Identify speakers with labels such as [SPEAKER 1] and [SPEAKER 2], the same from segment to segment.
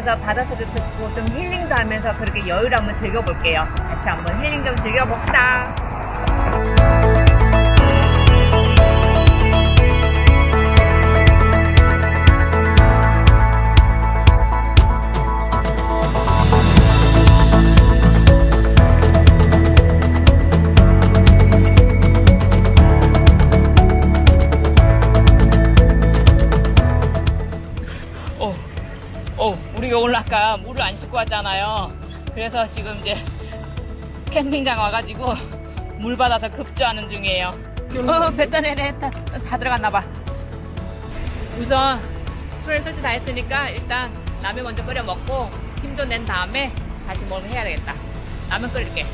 [SPEAKER 1] 여기서 바닷소리 듣고 좀 힐링도 하면서 그렇게 여유를 한번 즐겨볼게요. 같이 한번 힐링 좀 즐겨봅시다. 왔잖아요. 그래서 지금 이제 캠핑장 와가지고 물 받아서 급조하는 중이에요. 어, 뱃단에네 다, 다 들어갔나봐. 우선 술에 설치 다 했으니까 일단 라면 먼저 끓여 먹고 힘 좀 낸 다음에 다시 뭘 해야 되겠다. 라면 끓일게.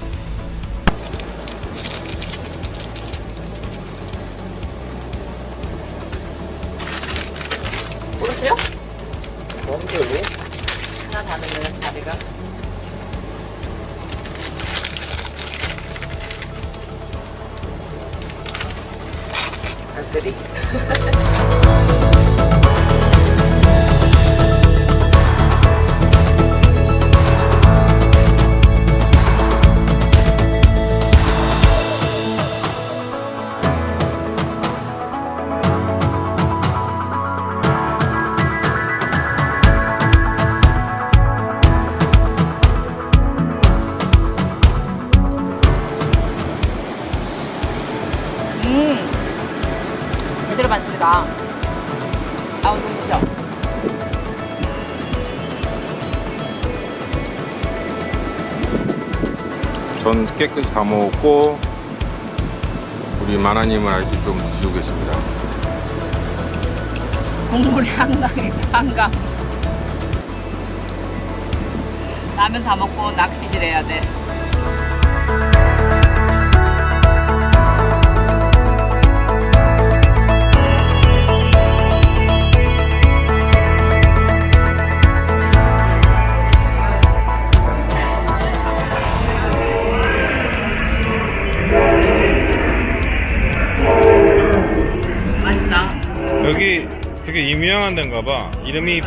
[SPEAKER 2] 깨끗이 다 먹었고 우리 마나님은 아직 좀 계십니다.
[SPEAKER 1] 국물이 한강이다, 한강. 라면 다 먹고 낚시질 해야 돼.
[SPEAKER 2] 되게 유명한 데인가 봐. 이름이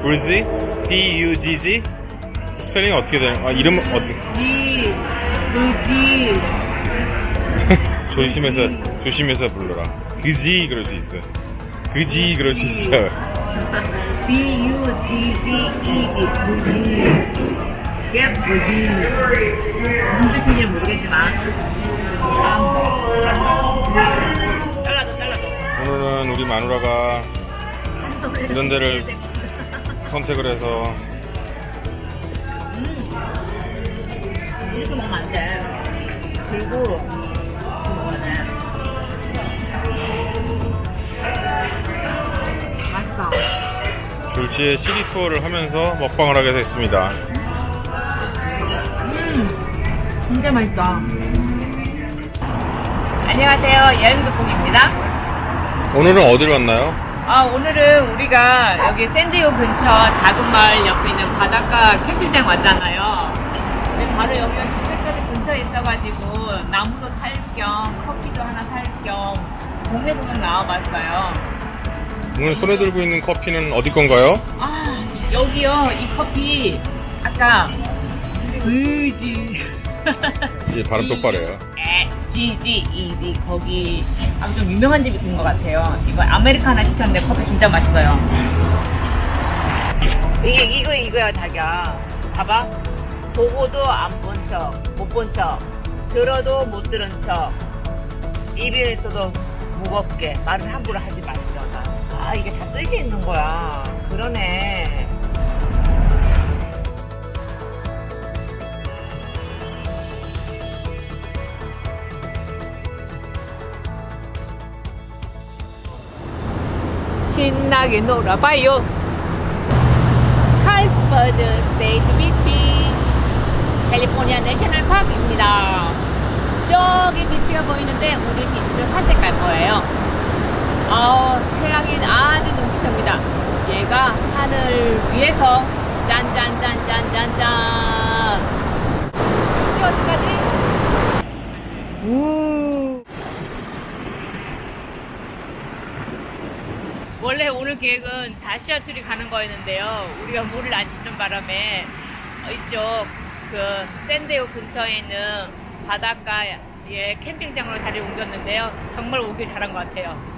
[SPEAKER 2] 불지? B-U-G-G? 스펠링이 어떻게 되는 아, 이름 어떻게
[SPEAKER 1] 지, 그지.
[SPEAKER 2] 조심해서 조심해서 불러라. 그지 그럴 수 있어. 그지 그럴 수 있어.
[SPEAKER 1] B U G G E D 부지 이게 부지 무슨 뜻인지 모르겠지만 잘라줘 잘라줘
[SPEAKER 2] 오늘은 우리 마누라가 이런 데를 선택을 해서.
[SPEAKER 1] 이렇게 먹으면 안 돼. 그리고 먹어야 돼 맛있다.
[SPEAKER 2] 졸지에 시리 투어를 하면서 먹방을 하게 됐습니다.
[SPEAKER 1] 진짜 맛있다. 안녕하세요. 여행도풍입니다.
[SPEAKER 2] 오늘은 어디로 왔나요?
[SPEAKER 1] 아, 오늘은 우리가 여기 샌디오 근처 작은 마을 옆에 있는 바닷가 캠핑장 왔잖아요. 근데 바로 여기가 주택까지 근처에 있어가지고 나무도 살 겸 커피도 하나 살 겸 동네 구경 나와봤어요.
[SPEAKER 2] 오늘 손에 들고 있는 커피는 어디 건가요?
[SPEAKER 1] 아, 여기요. 이 커피 아까 그지
[SPEAKER 2] 이제 발음 똑바로 해요.
[SPEAKER 1] GGED 거기 좀 유명한 집이 된 것 같아요. 이거 아메리카노 시켰는데 커피 진짜 맛있어요. 이게 이거 이거야 자기야. 봐봐. 보고도 안 본 척, 못 본 척, 들어도 못 들은 척, 입에 있어도 무겁게 말을 함부로 하지 말자가. 아 이게 다 뜻이 있는 거야. 그러네. 신나게 놀아봐요. 칼스버드 스테이트 비치 캘리포니아 내셔널 파크입니다. 저기 비치가 보이는데 우리 비치로 산책 갈 거예요. 어, 태양이 아주 눈부십니다. 얘가 하늘 위에서 짠짠짠짠짠짠 이게 어디까지? 우. 원래 오늘 계획은 자시아 트리 가는 거였는데요. 우리가 물을 안 씻는 바람에 이쪽 그 샌데오 근처에 있는 바닷가에 캠핑장으로 자리를 옮겼는데요. 정말 오길 잘한 것 같아요.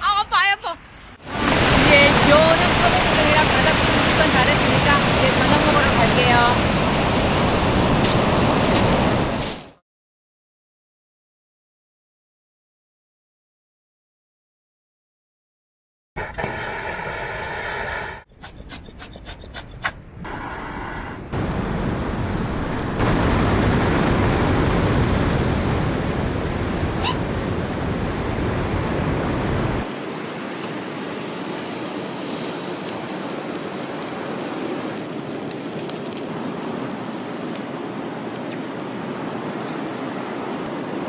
[SPEAKER 1] 아, 아파, 아파. 이제 시원한 파도구경이랑 바다 구경 시간 잘했으니까 이제 저녁 먹으러 갈게요.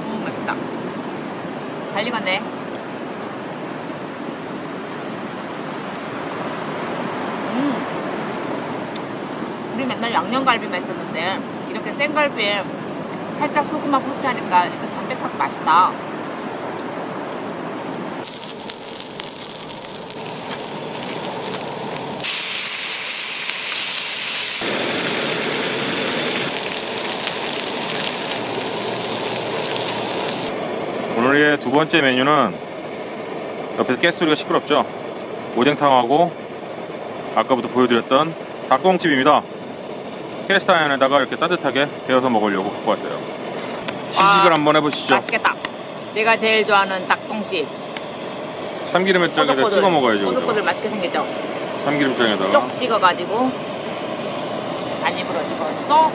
[SPEAKER 1] 음, 맛있다. 잘 익었네. 음. 우리 맨날 양념갈비만 했었는데 이렇게 생갈비에 살짝 소금하고 후추 하니까 이렇게 담백하고 맛있다.
[SPEAKER 2] 두 번째 메뉴는 옆에서 가스소리가 시끄럽죠. 오뎅탕하고 아까부터 보여드렸던 닭똥집입니다. 캐스타이언에다가 이렇게 따뜻하게 데워서 먹으려고 갖고 왔어요. 시식을
[SPEAKER 1] 아,
[SPEAKER 2] 한번 해보시죠.
[SPEAKER 1] 맛있겠다. 내가 제일 좋아하는 닭똥집.
[SPEAKER 2] 참기름에다가 찍어 먹어야죠.
[SPEAKER 1] 꼬들꼬들
[SPEAKER 2] 그죠?
[SPEAKER 1] 맛있게 생겼죠?
[SPEAKER 2] 참기름장에다가
[SPEAKER 1] 쪽 찍어가지고 한 입으로 집었어.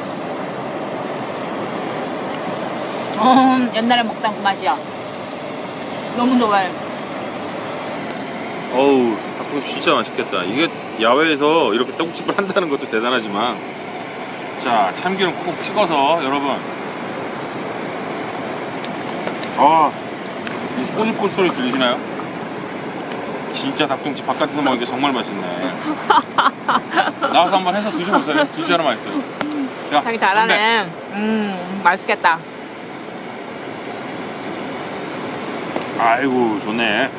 [SPEAKER 1] 음, 옛날에 먹던 그 맛이야. 너무 좋아해.
[SPEAKER 2] 어우 닭똥집 진짜 맛있겠다. 이게 야외에서 이렇게 떡집을 한다는 것도 대단하지만 자 참기름 콕콕 찍어서 여러분 아이 꼬들꼬들 소리 들리시나요? 진짜 닭똥집 바깥에서 먹으니까 정말 맛있네. 나와서 한번 해서 드셔보세요. 진짜로 맛있어요. 자,
[SPEAKER 1] 자기 잘하네. 음, 맛있겠다.
[SPEAKER 2] 건배. 아이고 좋네.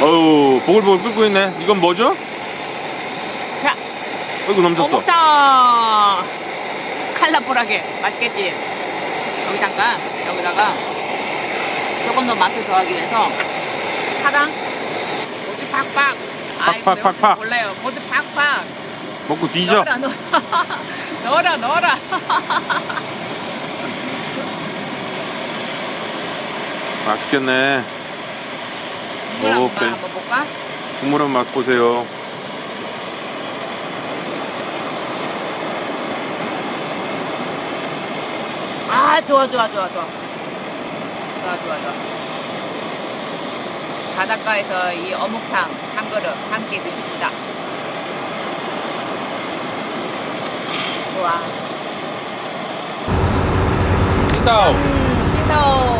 [SPEAKER 2] 어우 보글보글 끓고 있네. 이건 뭐죠?
[SPEAKER 1] 자,
[SPEAKER 2] 어이구 넘쳤어.
[SPEAKER 1] 어묵탕. 칼라보라게 맛있겠지? 여기 잠깐, 여기다가 조금 더 맛을 더하기 위해서 파랑, 고추 팍팍. 아이고,
[SPEAKER 2] 팍팍,
[SPEAKER 1] 내가
[SPEAKER 2] 팍팍.
[SPEAKER 1] 몰라요. 고추 팍팍.
[SPEAKER 2] 먹고 뒤져.
[SPEAKER 1] 넣어라, 넣어라. 넣어라, 넣어라.
[SPEAKER 2] 맛있겠네.
[SPEAKER 1] 국물 한번
[SPEAKER 2] 오케이.
[SPEAKER 1] 한번 볼까?
[SPEAKER 2] 국물 한번 맛보세요.
[SPEAKER 1] 아, 좋아, 좋아, 좋아, 좋아. 좋아, 좋아, 좋아. 바닷가에서 이 어묵탕 한 그릇 함께 드십시다. 좋아.
[SPEAKER 2] 찐따오.
[SPEAKER 1] 음, 찐따오.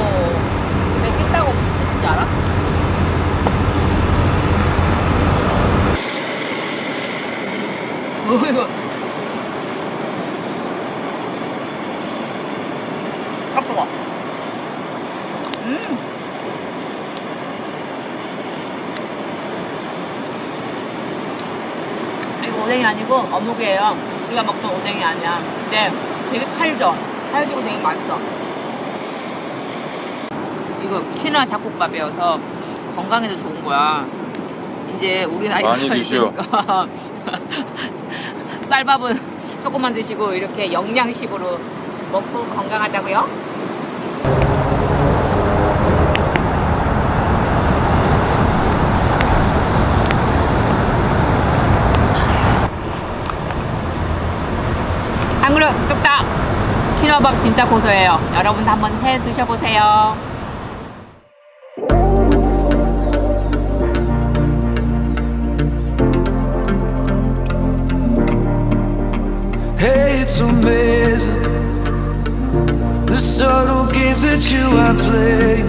[SPEAKER 1] 뜻인지 알아? 뭐 이거? 아, 뜨거. 음. 이거 오뎅이 아니고 어묵이에요. 우리가 먹던 오뎅이 아니야. 근데 되게 찰져. 찰지고 되게 맛있어. 이거 퀴나 잡곡밥이어서 건강에도 좋은 거야. 이제 우리 나이가
[SPEAKER 2] 많이 드시오.
[SPEAKER 1] 있으니까 쌀밥은 조금만 드시고 이렇게 영양식으로 먹고 건강하자고요. 문어밥 진짜 고소해요. 여러분도 한번 해 드셔보세요.
[SPEAKER 3] it's amazing the subtle games that you are playing,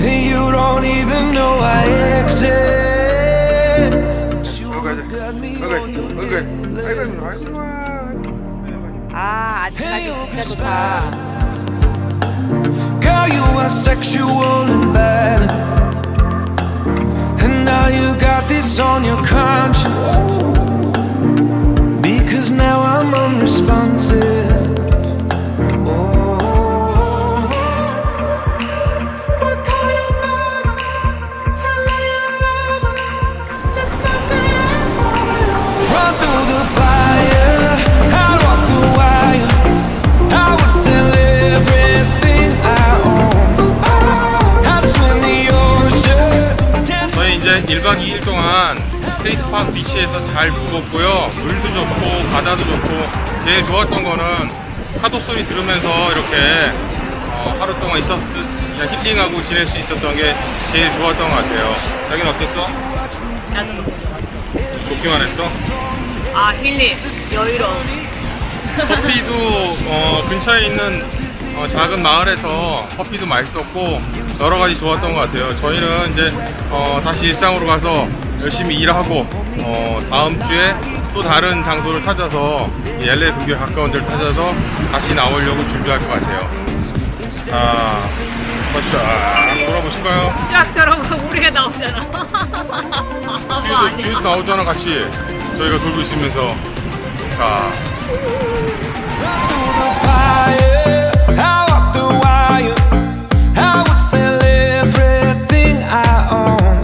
[SPEAKER 3] and you don't even know I exist. You got me on your
[SPEAKER 1] 아, 아직까지 진짜 좋다.
[SPEAKER 3] Girl, you are sexual and bad, and now you got this on your conscience. Now I'm unresponsive.
[SPEAKER 2] 스테이트 파크 비치에서 잘 묵었고요. 물도 좋고 바다도 좋고 제일 좋았던 거는 파도 소리 들으면서 이렇게 어, 하루 동안 있었 그냥 힐링하고 지낼 수 있었던 게 제일 좋았던 것 같아요. 여긴 어땠어?
[SPEAKER 1] 나도
[SPEAKER 2] 좋기만 했어?
[SPEAKER 1] 아 힐링 여유로움.
[SPEAKER 2] 커피도 어, 근처에 있는 어, 작은 마을에서 커피도 맛있었고 여러 가지 좋았던 것 같아요. 저희는 이제 어, 다시 일상으로 가서 열심히 일하고 어, 다음 주에 또 다른 장소를 찾아서 이 LA 근교에 가까운 데를 찾아서 다시 나오려고 준비할 것 같아요. 자, 쫙 돌아보실까요?
[SPEAKER 1] 쫙 들어가 우리가 나오잖아.
[SPEAKER 2] 뒤에도, 뒤에도 나오잖아 같이 저희가 돌고 있으면서 자 I own.